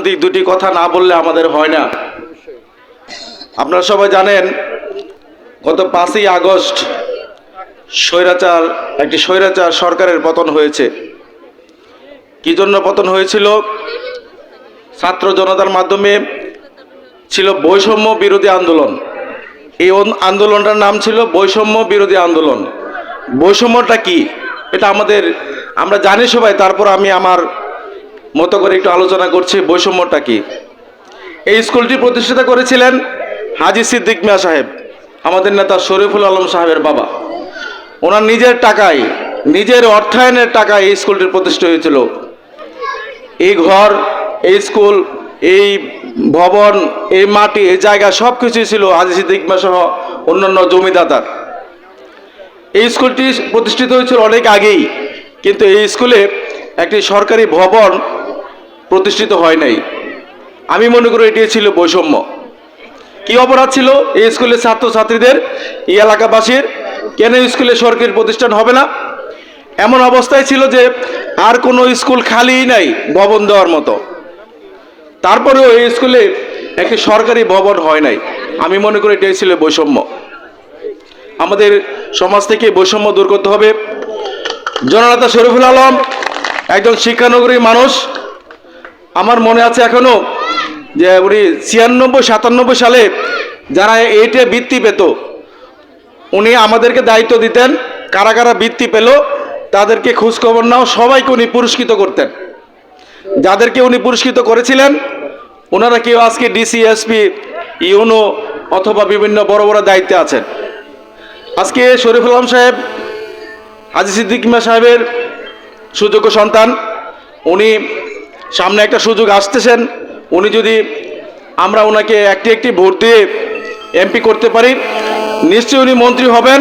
দুটি কথা না বললে আমাদের হয় না। আপনারা সবাই জানেন, গত পাঁচই আগস্ট স্বৈরাচার, একটি স্বৈরাচার সরকারের পতন হয়েছে। কি জন্য পতন হয়েছিল? ছাত্র জনতার মাধ্যমে ছিল বৈষম্য বিরোধী আন্দোলন। এই আন্দোলনটার নাম ছিল বৈষম্য বিরোধী আন্দোলন। বৈষম্যটা কি? এটা আমাদের আমরা জানি সবাই, তারপর আমি আমার মতো করে একটু আলোচনা করছি, বৈষম্যটা কি? এই স্কুলটি প্রতিষ্ঠিত করেছিলেন হাজি সিদ্দিক মিয়া সাহেব, আমাদের নেতা শরীফুল আলম সাহেবের বাবা। ওনার নিজের টাকায়, নিজের অর্থায়নের টাকায় এই স্কুলটি প্রতিষ্ঠিত হয়েছিল। এই ঘর, এই স্কুল, এই ভবন, এই মাটি, এই জায়গা সব কিছুই ছিল হাজি সিদ্দিক মিয়া সহ অন্যান্য জমিদাতার। এই স্কুলটি প্রতিষ্ঠিত হয়েছিল অনেক আগেই, কিন্তু এই স্কুলে একটি সরকারি ভবন প্রতিষ্ঠিত হয় নাই। আমি মনে করি এটি ছিল বৈষম্য। কি অপরাধ ছিল? এই স্কুলের ছাত্রছাত্রীদের, এই এলাকাবাসীর, কেন স্কুলে সরকারি প্রতিষ্ঠান হবে না? এমন অবস্থায় ছিল যে আর কোনো স্কুল খালিই নাই ভবন দেওয়ার মতো। তারপরেও এই স্কুলে একটি সরকারি ভবন হয় নাই। আমি মনে করি এটাই ছিল বৈষম্য। আমাদের সমাজ থেকে বৈষম্য দূর করতে হবে। জননেতা শরীফুল আলম একজন শিক্ষানগরী মানুষ। আমার মনে আছে এখনও যে উনি ছিয়ানব্বই, সাতানব্বই সালে যারা এইটে বৃত্তি পেত, উনি আমাদেরকে দায়িত্ব দিতেন কারা কারা বৃত্তি পেল, তাদেরকে খোঁজখবর নাও, সবাইকে উনি পুরস্কৃত করতেন। যাদেরকে উনি পুরস্কৃত করেছিলেন, ওনারা কেউ আজকে ডিসি, এসপি, ইউনো অথবা বিভিন্ন বড় বড় দায়িত্বে আছেন। আজকে শরীফুল আলম সাহেব আজি সিদ্দিক সাহেবের সুযোগ্য সন্তান, উনি সামনে একটা সুযোগ আসতেছেন। উনি যদি আমরা ওনাকে একটি একটি ভোট দিয়ে এমপি করতে পারি, নিশ্চয়ই উনি মন্ত্রী হবেন।